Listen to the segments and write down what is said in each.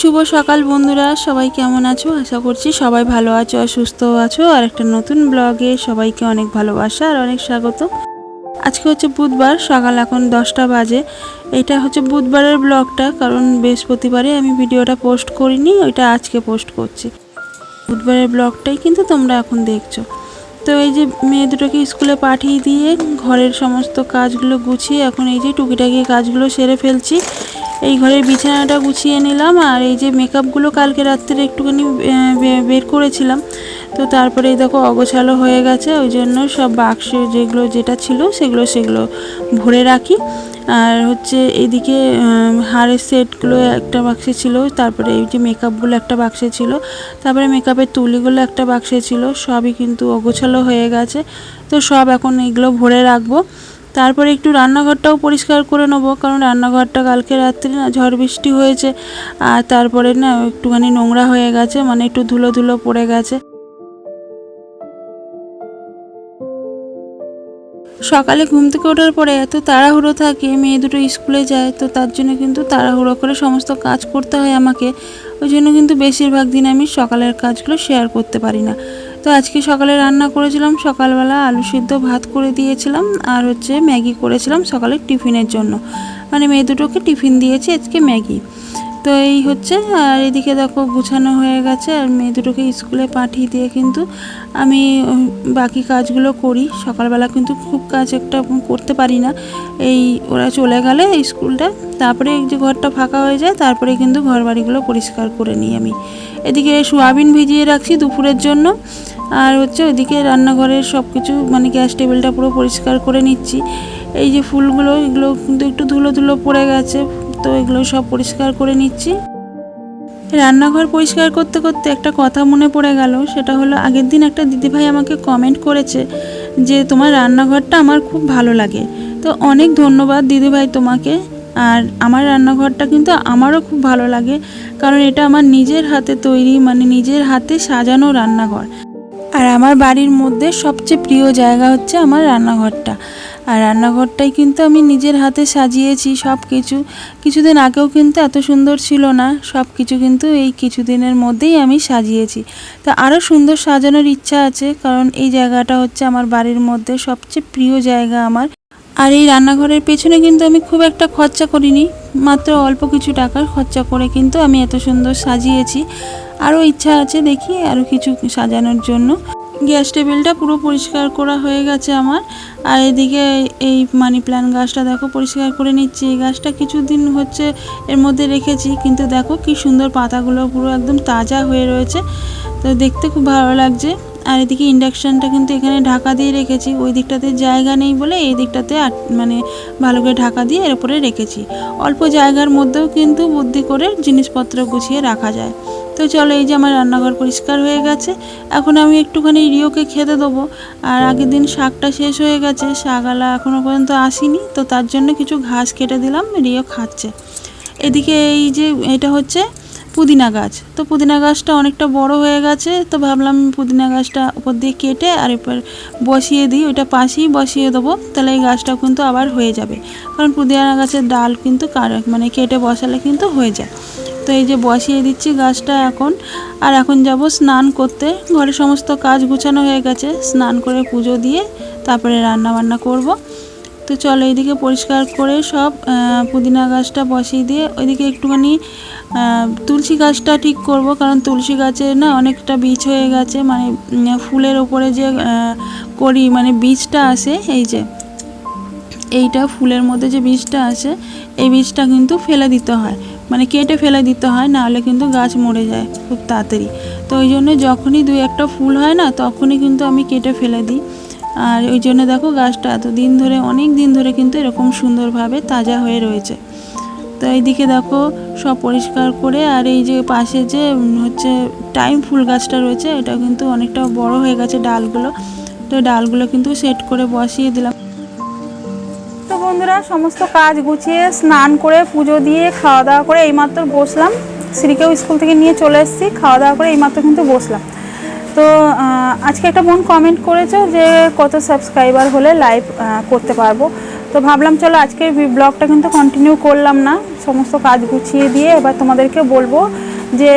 শুভ সকাল বন্ধুরা, সবাই কেমন আছো? আশা করছি সবাই ভালো আছো আর সুস্থ আছো। আর একটা নতুন ব্লগে সবাইকে অনেক ভালোবাসা আর অনেক স্বাগত। আজকে হচ্ছে বুধবার, সকাল এখন দশটা বাজে। এটা হচ্ছে বুধবারের ব্লগটা, কারণ বৃহস্পতিবারে আমি ভিডিওটা পোস্ট করিনি, ওইটা আজকে পোস্ট করছি। বুধবারের ব্লগটাই কিন্তু তোমরা এখন দেখছ। তো এই যে মেয়ে দুটোকে স্কুলে পাঠিয়ে দিয়ে ঘরের সমস্ত কাজগুলো গুছিয়ে এখন এই যে টুকিটাকি কাজগুলো সেরে ফেলছি। এই ঘরের বিছানাটা গুছিয়ে নিলাম আর এই যে মেকআপগুলো কালকে রাত্রে একটুখানি বের করেছিলাম। তো তারপরে দেখো অগোছালো হয়ে গেছে, ওই জন্য সব বাক্স যেগুলো, যেটা ছিল সেগুলো সেগুলো ভরে রাখি। আর হচ্ছে এদিকে হাড়ের সেটগুলো একটা বাক্সে ছিল, তারপরে এই যে মেকআপগুলো একটা বাক্সে ছিল, তারপরে মেকআপের তুলিগুলো একটা বাক্সে ছিল, সবই কিন্তু অগোছালো হয়ে গেছে। তো সব এখন এগুলো ভরে রাখব। তারপরে একটু রান্নাঘরটাও পরিষ্কার করে নেব, কারণ রান্নাঘরটা কালকে রাত্রে না ঝড় বৃষ্টি হয়েছে, আর তারপরে না একটুখানি নোংরা হয়ে গেছে মানে একটু ধুলো ধুলো পড়ে গেছে। সকালে ঘুম থেকে ওঠার পরে এত তাড়াহুড়ো থাকে, মেয়ে দুটো স্কুলে যায়, তো তার জন্য কিন্তু তাড়াহুড়ো করে সমস্ত কাজ করতে হয় আমাকে, ওই জন্য কিন্তু বেশিরভাগ দিন আমি সকালের কাজগুলো শেয়ার করতে পারি না। তো আজকে সকালে রান্না করেছিলাম, সকালবেলা আলু সিদ্ধ ভাত করে দিয়েছিলাম আর হচ্ছে ম্যাগি করেছিলাম সকালের টিফিনের জন্য। মানে মেয়ে দুটোকে টিফিন দিয়েছি আজকে ম্যাগি। তো এই হচ্ছে, আর এদিকে দেখো গুছানো হয়ে গেছে, আর মেয়ে দুটোকে স্কুলে পাঠিয়ে দিয়ে কিন্তু আমি বাকি কাজগুলো করি। সকালবেলা কিন্তু খুব কাজ একটা করতে পারি না। এই ওরা চলে গেলে স্কুলটা, তারপরে যে ঘরটা ফাঁকা হয়ে যায়, তারপরে কিন্তু ঘর বাড়িগুলো পরিষ্কার করে নিই আমি। এদিকে সোয়াবিন ভিজিয়ে রাখছি দুপুরের জন্য। আর হচ্ছে ওইদিকে রান্নাঘরের সব কিছু মানে গ্যাস টেবিলটা পুরো পরিষ্কার করে নিচ্ছি। এই যে ফুলগুলো, এগুলো কিন্তু একটু ধুলো ধুলো পড়ে গেছে, তো এগুলো সব পরিষ্কার করে নিচ্ছি। রান্নাঘর পরিষ্কার করতে করতে একটা কথা মনে পড়ে গেল, সেটা হলো আগের দিন একটা দিদিভাই আমাকে কমেন্ট করেছে যে, তোমার রান্নাঘরটা আমার খুব ভালো লাগে। তো অনেক ধন্যবাদ দিদিভাই তোমাকে, আর আমার রান্নাঘরটা কিন্তু আমারও খুব ভালো লাগে, কারণ এটা আমার নিজের হাতে তৈরি মানে নিজের হাতে সাজানো রান্নাঘর। আর আমার বাড়ির মধ্যে সবচেয়ে প্রিয় জায়গা হচ্ছে আমার রান্নাঘরটা। আর রান্নাঘরটাই কিন্তু আমি নিজের হাতে সাজিয়েছি সব কিছু কিছুদিন আগেও কিন্তু এত সুন্দর ছিল না সব কিছু কিন্তু এই কিছুদিনের মধ্যেই আমি সাজিয়েছি। তা আরও সুন্দর সাজানোর ইচ্ছা আছে, কারণ এই জায়গাটা হচ্ছে আমার বাড়ির মধ্যে সবচেয়ে প্রিয় জায়গা আমার। আর এই রান্নাঘরের পেছনে কিন্তু আমি খুব একটা খরচা করিনি। মাত্র অল্প কিছু টাকার খরচা করে কিন্তু আমি এত সুন্দর সাজিয়েছি। আরও ইচ্ছা আছে দেখি আরও কিছু সাজানোর জন্য। গ্যাস টেবিলটা পুরো পরিষ্কার করা হয়ে গেছে আমার। আর এদিকে এই মানি প্ল্যান্ট গাছটা দেখো পরিষ্কার করে নিচ্ছি। এই গাছটা কিছুদিন হচ্ছে এর মধ্যে রেখেছি। কিন্তু দেখো কি সুন্দর পাতাগুলো পুরো একদম তাজা হয়ে রয়েছে। তো দেখতে খুব ভালো লাগছে। আর এদিকে ইন্ডাকশানটা কিন্তু এখানে ঢাকা দিয়ে রেখেছি। ওই দিকটাতে জায়গা নেই বলে এই দিকটাতে মানে ভালো করে ঢাকা দিয়ে এর উপরে রেখেছি। অল্প জায়গার মধ্যেও কিন্তু বুদ্ধি করে জিনিসপত্র গুছিয়ে রাখা যায়। তো চলো এই যে আমার রান্নাঘর পরিষ্কার হয়ে গেছে। এখন আমি একটুখানি রিওকে খেতে দেবো। আর আগের দিন শাকটা শেষ হয়ে গেছে শাকওয়ালা এখনও পর্যন্ত আসেনি। তো তার জন্য কিছু ঘাস কেটে দিলাম, রিও খাচ্ছে। এদিকে এই যে এটা হচ্ছে পুদিনা গাছ। তো পুদিনা গাছটা অনেকটা বড় হয়ে গেছে, তো ভাবলাম পুদিনা গাছটা উপর দিয়ে কেটে আর এরপর বসিয়ে দিই, ওইটা পাশেই বসিয়ে দেবো, তাহলে এই গাছটা কিন্তু আবার হয়ে যাবে। কারণ পুদিনা গাছের ডাল কিন্তু মানে কেটে বসালে কিন্তু হয়ে যায়। তো এই যে বসিয়ে দিচ্ছি গাছটা এখন, আর এখন যাব স্নান করতে। ঘরে সমস্ত কাজ গুছানো হয়ে গেছে, স্নান করে পুজো দিয়ে তারপরে রান্না বান্না করব। তো চলো এইদিকে পরিষ্কার করে সব পুদিনা গাছটা বসিয়ে দিয়ে ওইদিকে একটুখানি তুলসী গাছটা ঠিক করব, কারণ তুলসী গাছে না অনেকটা বীজ হয়ে গেছে মানে ফুলের ওপরে যে করি মানে বীজটা আসে, এই যে, এইটা ফুলের মধ্যে যে বীজটা আছে এই বীজটা কিন্তু ফেলে দিতে হয় মানে কেটে ফেলে দিতে হয়, নাহলে কিন্তু গাছ মরে যায় খুব তাড়াতাড়ি। তো ওই জন্য যখনই দুই একটা ফুল হয় না, তখনই কিন্তু আমি কেটে ফেলে দিই। আর ওই জন্য দেখো গাছটা এত দিন ধরে, অনেক দিন ধরে কিন্তু এরকম সুন্দরভাবে তাজা হয়ে রয়েছে। তো এইদিকে দেখো সব পরিষ্কার করে আর এই যে পাশে যে হচ্ছে টাইম ফুল গাছটা রয়েছে, এটা কিন্তু অনেকটা বড় হয়ে গেছে ডালগুলো। তো ডালগুলো কিন্তু সেট করে বসিয়ে দিলাম। তো বন্ধুরা, সমস্ত কাজ গুছিয়ে স্নান করে পুজো দিয়ে খাওয়া দাওয়া করে এইমাত্র বসলাম। শ্রীকেও স্কুল থেকে নিয়ে চলে এসেছি, খাওয়া দাওয়া করে এইমাত্র কিন্তু বসলাম। তো আজকে একটা বোন কমেন্ট করেছ যে, কত সাবস্ক্রাইবার হলে লাইভ করতে পারব। তো ভাবলাম, চলো আজকে ব্লগটা কিন্তু কন্টিনিউ করলাম না। সমস্ত কাজ গুছিয়ে দিয়ে এবার তোমাদেরকে বলব যে,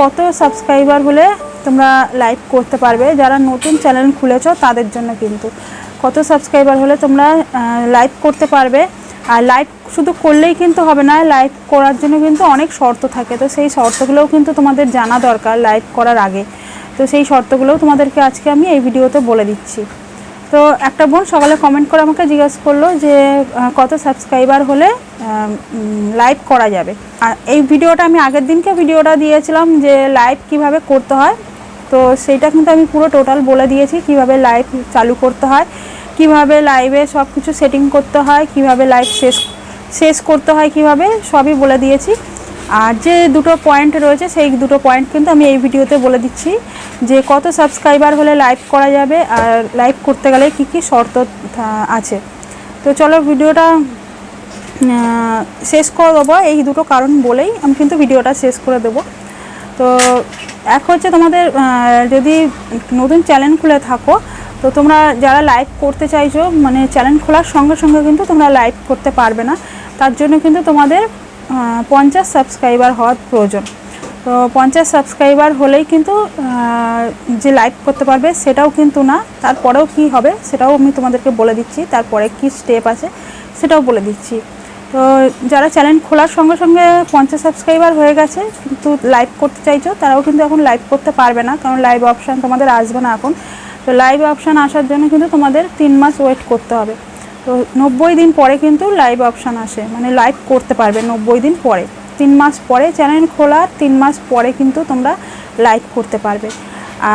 কত সাবস্ক্রাইবার হলে তোমরা লাইভ করতে পারবে। যারা নতুন চ্যানেল খুলেছো, তাদের জন্য কিন্তু। কত সাবস্ক্রাইবার হলে তোমরা লাইভ করতে পারবে। আর লাইভ শুধু করলেই কিন্তু হবে না লাইভ করার জন্য কিন্তু অনেক শর্ত থাকে। তো সেই শর্তগুলোও কিন্তু তোমাদের জানা দরকার লাইভ করার আগে। তো সেই শর্তগুলোও তোমাদেরকে আজকে আমি এই ভিডিওতে বলে দিচ্ছি। তো একটা বোন সকালে কমেন্ট করে আমাকে জিজ্ঞেস করল যে কত সাবস্ক্রাইবার হলে লাইভ করা যাবে। আর এই ভিডিওটা আমি আগের দিনকে ভিডিওটা দিয়েছিলাম যে লাইভ কীভাবে করতে হয়। তো সেইটা কিন্তু আমি পুরো টোটাল বলে দিয়েছি, কীভাবে লাইভ চালু করতে হয়, কীভাবে লাইভে সব কিছু সেটিং করতে হয়, কীভাবে লাইভ শেষ শেষ করতে হয়, কীভাবে সবই বলে দিয়েছি। আর যে দুটো পয়েন্ট রয়েছে, সেই দুটো পয়েন্ট কিন্তু আমি এই ভিডিওতে বলে দিচ্ছি যে কত সাবস্ক্রাইবার হলে লাইভ করা যাবে আর লাইভ করতে গেলে কি কি শর্ত আছে। তো চলো ভিডিওটা শেষ করে দেবো। এই দুটো কারণ বলেই আমি কিন্তু ভিডিওটা শেষ করে দেবো। তো এক হচ্ছে তোমাদের যদি নতুন চ্যানেল খুলে থাকো, তো তোমরা যারা লাইভ করতে চাইছো মানে চ্যানেল খোলার সঙ্গে সঙ্গে কিন্তু তোমরা লাইভ করতে পারবে না। তার জন্য কিন্তু তোমাদের পঞ্চাশ সাবস্ক্রাইবার হওয়ার প্রয়োজন। তো পঞ্চাশ সাবস্ক্রাইবার হলেই কিন্তু যে লাইভ করতে পারবে সেটাও কিন্তু না। তারপরেও কি হবে সেটাও আমি তোমাদেরকে বলে দিচ্ছি। তারপরে কি স্টেপ আছে সেটাও বলে দিচ্ছি। তো যারা চ্যানেল খোলার সঙ্গে সঙ্গে পঞ্চাশ সাবস্ক্রাইবার হয়ে গেছে, কিন্তু লাইভ করতে চাইছো, তারাও কিন্তু এখন লাইভ করতে পারবে না, কারণ লাইভ অপশান তোমাদের আসবে না এখন। তো লাইভ অপশান আসার জন্য কিন্তু তোমাদের তিন মাস ওয়েট করতে হবে। তো নব্বই দিন পরে কিন্তু লাইভ অপশান আসে। মানে লাইভ করতে পারবে নব্বই দিন পরে। তিন মাস পরে চ্যানেল খোলা, তিন মাস পরে কিন্তু তোমরা লাইভ করতে পারবে।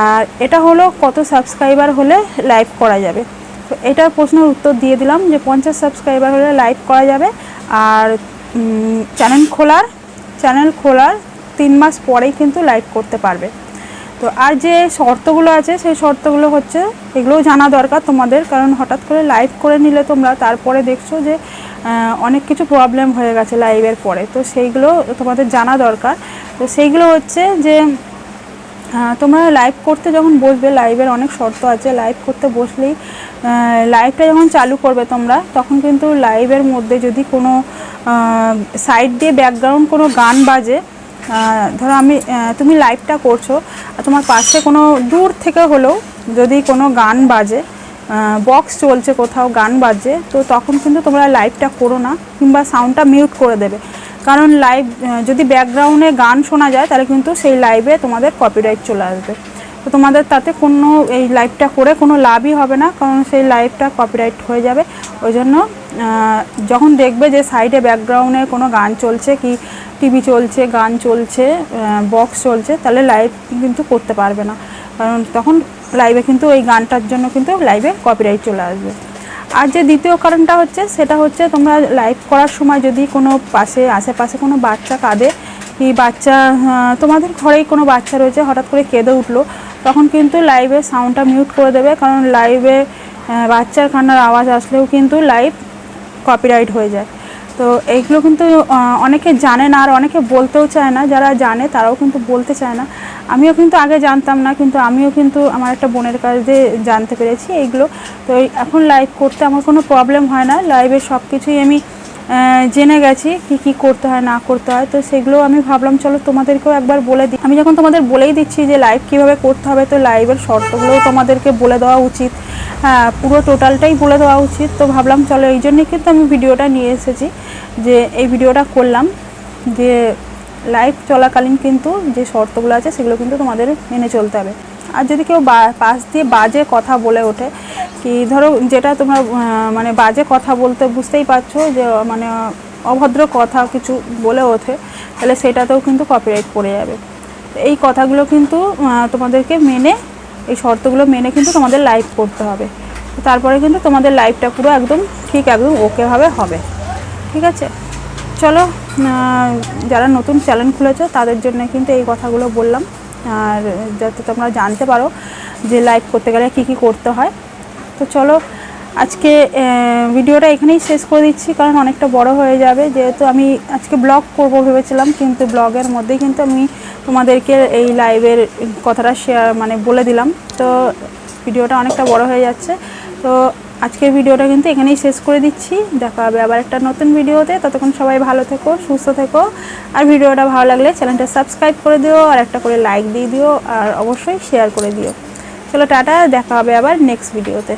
আর এটা হলো কত সাবস্ক্রাইবার হলে লাইভ করা যাবে। তো এটার প্রশ্নের উত্তর দিয়ে দিলাম যে পঞ্চাশ সাবস্ক্রাইবার হলে লাইভ করা যাবে। আর চ্যানেল খোলার চ্যানেল খোলার তিন মাস পরেই কিন্তু লাইভ করতে পারবে। তো আর যে শর্তগুলো আছে, সেই শর্তগুলো হচ্ছে এগুলোও জানা দরকার তোমাদের, কারণ হঠাৎ করে লাইভ করে নিলে তোমরা তারপরে দেখছ যে অনেক কিছু প্রবলেম হয়ে গেছে লাইভের পরে। তো সেইগুলো তোমাদের জানা দরকার। তো সেইগুলো হচ্ছে যে তোমরা লাইভ করতে যখন বসবে লাইভের অনেক শর্ত আছে লাইভ করতে বসলেই লাইভটা যখন চালু করবে তোমরা, তখন কিন্তু লাইভের মধ্যে যদি কোনো সাইড দিয়ে ব্যাকগ্রাউন্ড কোনো গান বাজে ধরো আমি তুমি লাইভটা করছ তোমার পাশে কোনো দূর থেকে হলেও যদি কোনো গান বাজে বক্স চলছে কোথাও, গান বাজে, তো তখন কিন্তু তোমরা লাইভটা করো না, কিংবা সাউন্ডটা মিউট করে দেবে। কারণ লাইভ যদি ব্যাকগ্রাউন্ডে গান শোনা যায়, তাহলে কিন্তু সেই লাইভে তোমাদের কপিরাইট চলে আসবে। তো তোমাদের তাতে কোনো এই লাইভটা করে কোনো লাভই হবে না, কারণ সেই লাইভটা কপিরাইট হয়ে যাবে। ওই জন্য যখন দেখবে যে সাইডে ব্যাকগ্রাউন্ডে কোনো গান চলছে কি টিভি চলছে, গান চলছে বক্স চলছে, তাহলে লাইভ কিন্তু করতে পারবে না। কারণ তখন লাইভে কিন্তু ওই গানটার জন্য কিন্তু লাইভে কপিরাইট চলে আসবে। আর যে দ্বিতীয় কারণটা হচ্ছে, সেটা হচ্ছে তোমরা লাইভ করার সময় যদি কোনো পাশে, আশেপাশে কোনো বাচ্চা কাঁদে, কি বাচ্চা তোমাদের ঘরেই কোনো বাচ্চা রয়েছে, হঠাৎ করে কেঁদে উঠল, তখন কিন্তু লাইভে সাউন্ডটা মিউট করে দেবে। কারণ লাইভে বাচ্চার কান্নার আওয়াজ আসলেও কিন্তু লাইভ কপিরাইট হয়ে যায়। তো এইগুলো কিন্তু অনেকে জানে না আর অনেকে বলতেও চায় না। যারা জানে তারাও কিন্তু বলতে চায় না। আমিও কিন্তু আগে জানতাম না, কিন্তু আমিও কিন্তু আমার একটা বোনের কাছ দিয়ে জানতে পেরেছি এইগুলো তো এখন লাইভ করতে আমার কোনো প্রবলেম হয় না। লাইভে সব কিছুই আমি জেনে গেছি কি কি করতে হয়, না করতে হয়। তো সেগুলো আমি ভাবলাম, চলো তোমাদেরকেও একবার বলে দিই আমি যখন তোমাদের বলেই দিচ্ছি যে লাইভ কীভাবে করতে হবে, তো লাইভের শর্তগুলোও তোমাদেরকে বলে দেওয়া উচিত। হ্যাঁ পুরো টোটালটাই বলে দেওয়া উচিত। তো ভাবলাম, চলো এই জন্যই কিন্তু আমি ভিডিওটা নিয়ে এসেছি যে এই ভিডিওটা করলাম যে লাইভ চলাকালীন কিন্তু যে শর্তগুলো আছে, সেগুলো কিন্তু তোমাদের মেনে চলতে হবে। আর যদি কেউ পাশ দিয়ে বাজে কথা বলে ওঠে কি? ধরো যেটা তোমরা মানে বাজে কথা বলতে বুঝতেই পারছ যে মানে অভদ্র কথা কিছু বলে ওঠে, তাহলে সেটাতেও কিন্তু কপিরাইট পড়ে যাবে। এই কথাগুলো কিন্তু তোমাদেরকে মেনে, এই শর্তগুলো মেনে কিন্তু তোমাদের লাইভ করতে হবে। তারপরে কিন্তু তোমাদের লাইভটা পুরো একদম ঠিক, একদম ওকেভাবে হবে। ঠিক আছে? চলো যারা নতুন চ্যানেল খুলেছো, তাদের জন্য কিন্তু এই কথাগুলো বললাম। আর যাতে তোমরা জানতে পারো যে লাইভ করতে গেলে কী কী করতে হয়। তো চলো, আজকে ভিডিওটা এখানেই শেষ করে দিচ্ছি, কারণ অনেকটা বড় হয়ে যাবে। যেহেতু আমি আজকে ব্লগ করব ভেবেছিলাম, কিন্তু ব্লগের মধ্যেই কিন্তু আমি তোমাদেরকে এই লাইভের কথাটা শেয়ার মানে বলে দিলাম। তো ভিডিওটা অনেকটা বড় হয়ে যাচ্ছে। তো আজকের ভিডিওটা কিন্তু এখানেই শেষ করে দিচ্ছি। দেখা হবে আবার একটা নতুন ভিডিওতে। ততক্ষণ সবাই ভালো থেকো, সুস্থ থেকো। আর ভিডিওটা ভালো লাগলে চ্যানেলটা সাবস্ক্রাইব করে দিও, আর একটা করে লাইক দিয়ে দিও, আর অবশ্যই শেয়ার করে দিও। চলো টাটা দেখা হবে আবার নেক্সট ভিডিওতে